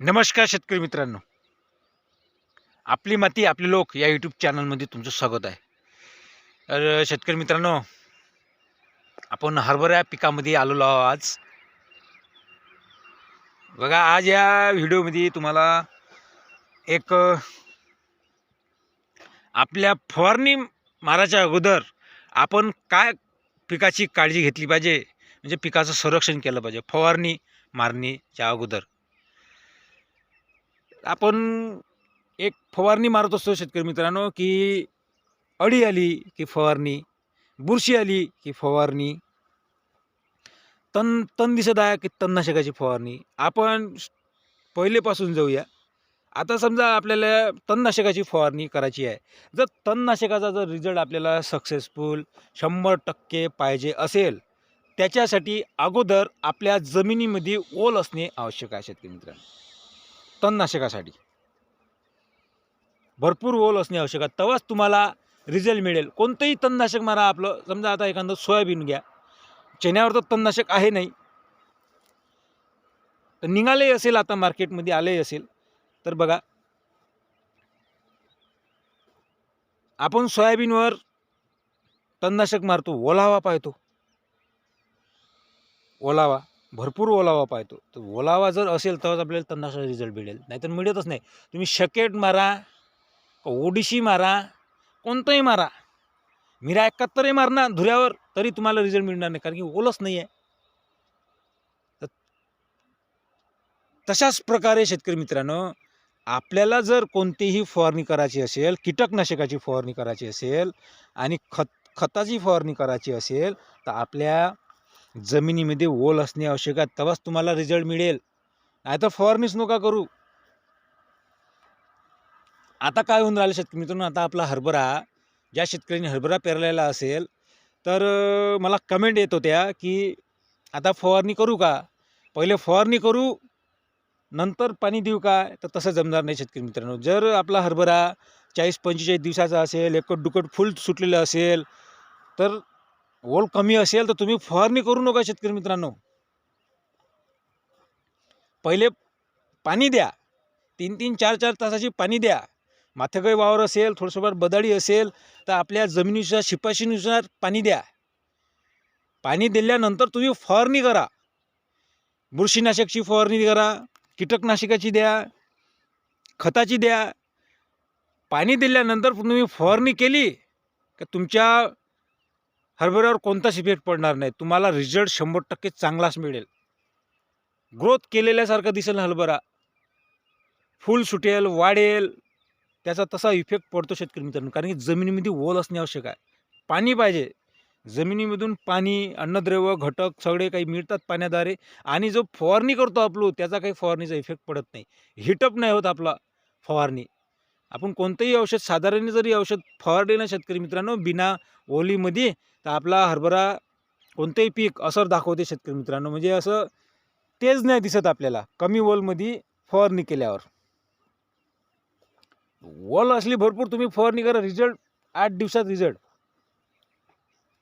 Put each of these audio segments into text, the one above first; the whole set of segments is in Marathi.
नमस्कार शेतकरी मित्रांनो. आपली माती आपले लोक या यूट्यूब चॅनलमध्ये तुमचं स्वागत आहे. तर शेतकरी मित्रांनो आपण हरभरा पिकामध्ये आलेलो आहोत आज. बघा आज या व्हिडिओमध्ये तुम्हाला एक आपल्या फवारणी मारायच्या अगोदर आपण काय पिकाची काळजी घेतली पाहिजे? म्हणजे पिकाचं संरक्षण केलं पाहिजे फवारणी मारणीच्या अगोदर. आपण एक फवारणी मारत असतो शेतकरी मित्रांनो की अळी आली की फवारणी बुरशी आली की फवारणी तण तण दिसत आहे की तणनाशकाची फवारणी. आपण पहिलेपासून जाऊया. आता समजा आपल्याला तणनाशकाची फवारणी करायची आहे. जर तणनाशकाचा जर रिझल्ट आपल्याला सक्सेसफुल शंभर टक्के पाहिजे असेल त्याच्यासाठी अगोदर आपल्या जमिनीमध्ये ओल असणे आवश्यक आहे शेतकरी मित्रांनो. तणनाशकासाठी. भरपूर ओल असणे आवश्यक आहे. तेव्हाच तुम्हाला रिझल्ट मिळेल. कोणतंही तणनाशक मारा आपलं समजा आता एखादं सोयाबीन घ्या. चण्यावर तर तणनाशक आहे नाही. तर निघाले असेल आता मार्केटमध्ये आले असेल. तर बघा. आपण सोयाबीनवर तणनाशक मारतो ओलावा पाहतो. ओलावा. भरपूर ओलावा पाहतो. तर ओलावा जर असेल तरच आपल्याला तणनाशक रिझल्ट मिळेल. नाहीतर मिळतच नाही. तुम्ही शकेट मारा ओडिशी मारा कोणतंही मारा. मिरा एकाहत्तरही मारणार धुऱ्यावर तरी तुम्हाला रिझल्ट मिळणार नाही. कारण की ओलच नाही आहे तर तशाच प्रकारे शेतकरी मित्रांनो आपल्याला जर कोणतीही फवारणी करायची असेल कीटकनाशकाची फवारणी करायची असेल आणि खत खताची फवारणी करायची असेल तर आपल्या जमिनीमध्ये ओल असणे आवश्यक आहे. तेव्हाच तुम्हाला रिझल्ट मिळेल. नाहीतर फवारणीच नका करू. आता काय होऊन राहिलं शेतकरी मित्रांनो? आता आपला हरभरा ज्या शेतकऱ्यांनी हरभरा पेरलेला असेल तर मला कमेंट येत होत्या की आता फवारणी करू का? पहिले फवारणी करू नंतर पाणी देऊ का? तर तसं जमणार नाही शेतकरी मित्रांनो. जर आपला हरभरा चाळीस पंचेचाळीस दिवसाचा असेल एकट दुकट फुल सुटलेलं असेल तर ओल कमी असेल तर तुम्ही फवारणी करू नका शेतकरी मित्रांनो. पहिले पाणी द्या. तीन तीन चार चार तासाची पाणी द्या. माथे वावर असेल थोडंसोबत बदाडी असेल तर आपल्या जमिनीनुसार शिपाशीनुसार पाणी द्या. पाणी दिल्यानंतर तुम्ही फवारणी करा. बुरशीनाशकची फवारणी करा कीटकनाशकाची द्या खताची द्या. पाणी दिल्यानंतर तुम्ही फवारणी केली का तुमच्या हरभऱ्यावर कोणताच इफेक्ट पडणार नाही. तुम्हाला रिझल्ट शंभर टक्के चांगलाच मिळेल. ग्रोथ केलेल्यासारखं दिसेल हरभरा. फूल सुटेल वाढेल. त्याचा तसा इफेक्ट पडतो शेतकरी मित्रांनो. कारण की जमिनीमध्ये ओल असणे आवश्यक आहे. पाणी पाहिजे. जमिनीमधून पाणी अन्नद्रव्य घटक सगळे काही मिळतात पाण्याद्वारे. आणि जो फवारणी करतो आपलो त्याचा काही फवारणीचा इफेक्ट पडत नाही. हिटअप नाही होत आपला फवारणी. आपण कोणतंही औषध साधारण जरी औषध फवारले ना शेतकरी मित्रांनो बिना ओलीमध्ये तर आपला हरभरा कोणतंही पीक असर दाखवते शेतकरी मित्रांनो. म्हणजे असं तेच नाही दिसत आपल्याला. कमी वलमध्ये फवारणी केल्यावर. वल असली भरपूर तुम्ही फवारणी करा. रिझल्ट आठ दिवसात रिझल्ट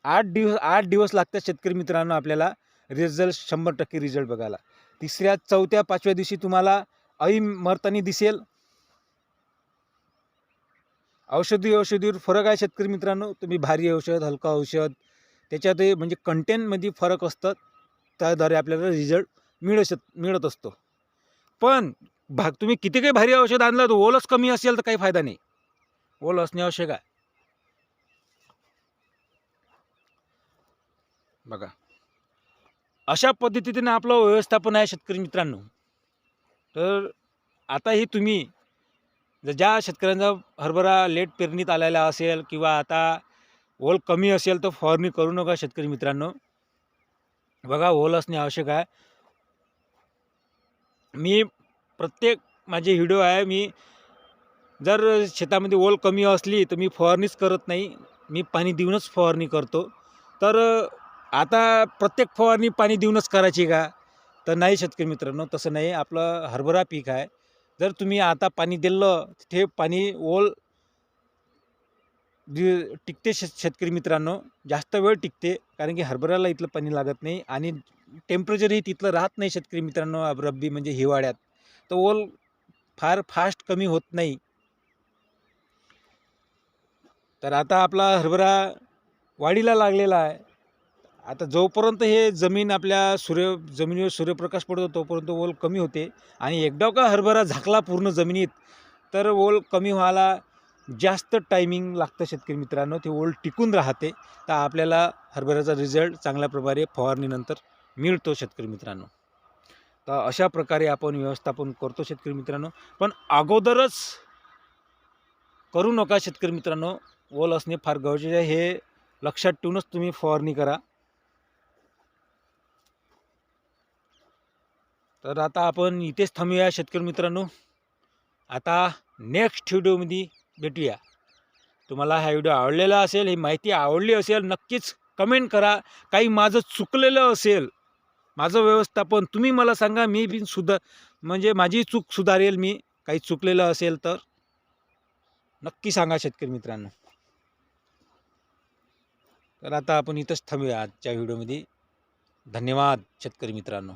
आठ दिवस आठ दिवस लागतात शेतकरी मित्रांनो आपल्याला रिझल्ट शंभर टक्के रिझल्ट बघायला. तिसऱ्या चौथ्या पाचव्या दिवशी तुम्हाला अळी मरतानी दिसेल. औषधी औषधीवर फरक आहे शेतकरी मित्रांनो. तुम्ही भारी औषध हलका औषध त्याच्यातही म्हणजे कंटेंटमध्ये फरक असतात. त्याद्वारे आपल्याला रिझल्ट मिळू शक मिळत असतो. पण भाग तुम्ही किती काही भारी औषध आणलं तर ओलच कमी असेल तर काही फायदा नाही. ओल असणे आवश्यक आहे. बघा. अशा पद्धतीने आपलं व्यवस्थापन आहे शेतकरी मित्रांनो. तर आताही तुम्ही जर ज्या शेतकऱ्यांचा हरभरा लेट पेरणीत आलेला असेल किंवा आता ओल कमी असेल तर फवारणी करू नका शेतकरी मित्रांनो. बघा ओल असणे आवश्यक आहे. मी प्रत्येक माझे व्हिडिओ आहे मी जर शेतामध्ये ओल कमी असली तर मी फवारणीच करत नाही. मी पाणी देऊनच फवारणी करतो. तर आता प्रत्येक फवारणी पाणी देऊनच करायची का? तर नाही शेतकरी मित्रांनो तसं नाही. आपलं हरभरा पीक आहे. जर तुम्ही आता पाणी दिलं ते पाणी ओल दि- टिकते शेत शेतकरी मित्रांनो. जास्त वेळ टिकते कारण की हरभऱ्याला इथलं पाणी लागत नाही आणि टेम्परेचरही तिथलं राहत नाही शेतकरी मित्रांनो रब्बी म्हणजे हिवाळ्यात. तर ओल फार फास्ट कमी होत नाही. तर आता आपला हरभरा वाढीला लागलेला आहे. आता जोपर्यंत हे जमीन आपल्या सूर्य जमिनीवर सूर्यप्रकाश पडतो तोपर्यंत ओल कमी होते. आणि एकदा का हरभरा झाकला पूर्ण जमिनीत तर ओल कमी व्हायला जास्त टायमिंग लागतं शेतकरी मित्रांनो. ते ओल टिकून राहते. तर आपल्याला हरभऱ्याचा रिझल्ट चांगल्या प्रकारे फवारणीनंतर मिळतो शेतकरी मित्रांनो. तर अशा प्रकारे आपण व्यवस्थापन करतो शेतकरी मित्रांनो. पण अगोदरच करू नका शेतकरी मित्रांनो. ओल असणे फार गरजेचे आहे. हे लक्षात ठेवूनच तुम्ही फवारणी करा. तर आता आपण इथेच थांबूया शेतकरी मित्रांनो. आता नेक्स्ट व्हिडिओमध्ये भेटूया. तुम्हाला हा व्हिडिओ आवडलेला असेल ही माहिती आवडली असेल नक्कीच कमेंट करा. काही माझं चुकलेलं असेल माझं व्यवस्थापन तुम्ही मला सांगा मी बी सुधार म्हणजे माझी चूक सुधारेल मी काही चुकलेलं असेल तर. नक्की सांगा शेतकरी मित्रांनो. तर आता आपण इथंच थांबूया आजच्या व्हिडिओमध्ये. धन्यवाद शेतकरी मित्रांनो.